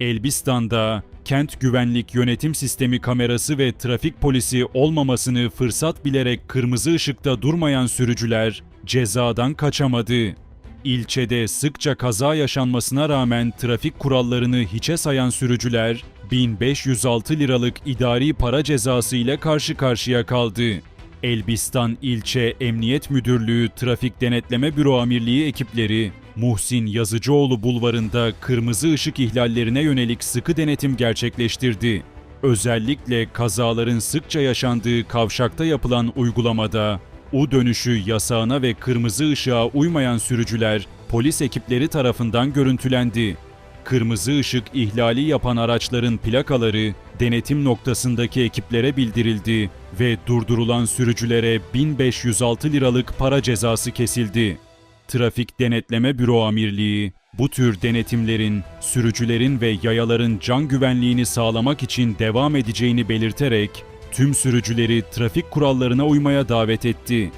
Elbistan'da kent güvenlik yönetim sistemi kamerası ve trafik polisi olmamasını fırsat bilerek kırmızı ışıkta durmayan sürücüler cezadan kaçamadı. İlçede sıkça kaza yaşanmasına rağmen trafik kurallarını hiçe sayan sürücüler 1506 liralık idari para cezası ile karşı karşıya kaldı. Elbistan İlçe Emniyet Müdürlüğü Trafik Denetleme Büro Amirliği ekipleri Muhsin Yazıcıoğlu bulvarında kırmızı ışık ihlallerine yönelik sıkı denetim gerçekleştirdi. Özellikle kazaların sıkça yaşandığı kavşakta yapılan uygulamada U dönüşü yasağına ve kırmızı ışığa uymayan sürücüler polis ekipleri tarafından görüntülendi. Kırmızı ışık ihlali yapan araçların plakaları denetim noktasındaki ekiplere bildirildi ve durdurulan sürücülere 1506 liralık para cezası kesildi. Trafik Denetleme Büro Amirliği bu tür denetimlerin sürücülerin ve yayaların can güvenliğini sağlamak için devam edeceğini belirterek tüm sürücüleri trafik kurallarına uymaya davet etti.